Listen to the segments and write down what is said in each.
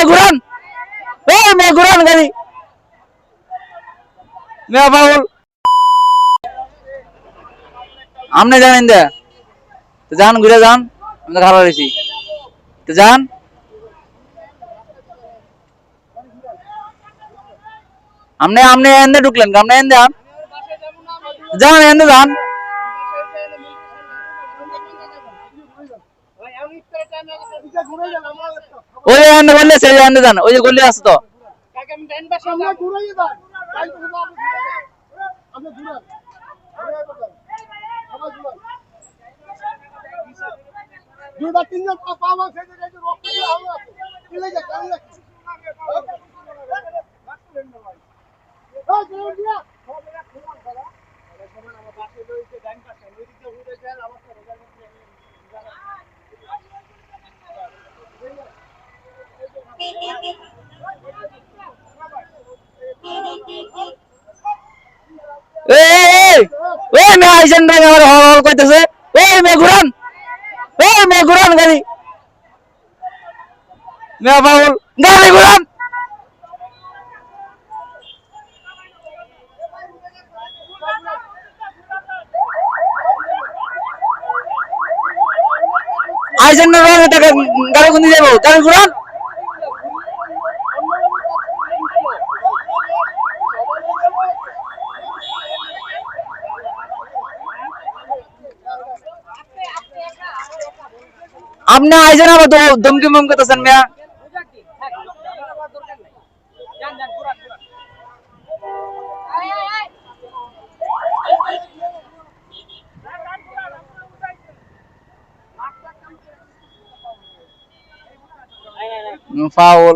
মেয়ে ঘুরান। এই মেয়ে ঘুরান গাড়ি। মেয়ে পাগল আপনি জানেন দে তো যান, ঘুরে যান। আমি তো খারাপ রয়েছি যান। আপনি আপনি এন্দে ঢুকলেন আপনি এন্দে আন। যান এন্দে যান। ওই যে বললে সেই এন্দে যান ওই যে গলি আছে তো। তিনজন পাওয়া সেই রক্ত দিয়ে ভালো আছে চলে যা কারণ এই এই, এই আইছেন ভাই আমার হল হল কইতেছে। ওই মেয়ে ঘুরান ওই মেয়ে ঘুরান গাড়ি। মেয়ে পাগল গাড়ি ঘুরান আইছেন না টাকা গাড়ি কোন দিয়ে যাব? গাড়ি ঘুরান? আপনি আইছেন আবার দম- দমকি মম করতেছেন মেয়া ফাউল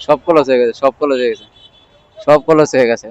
সব কলস হয়ে গেছে সব কলস হয়ে গেছে। সব কলস হয়ে গেছে।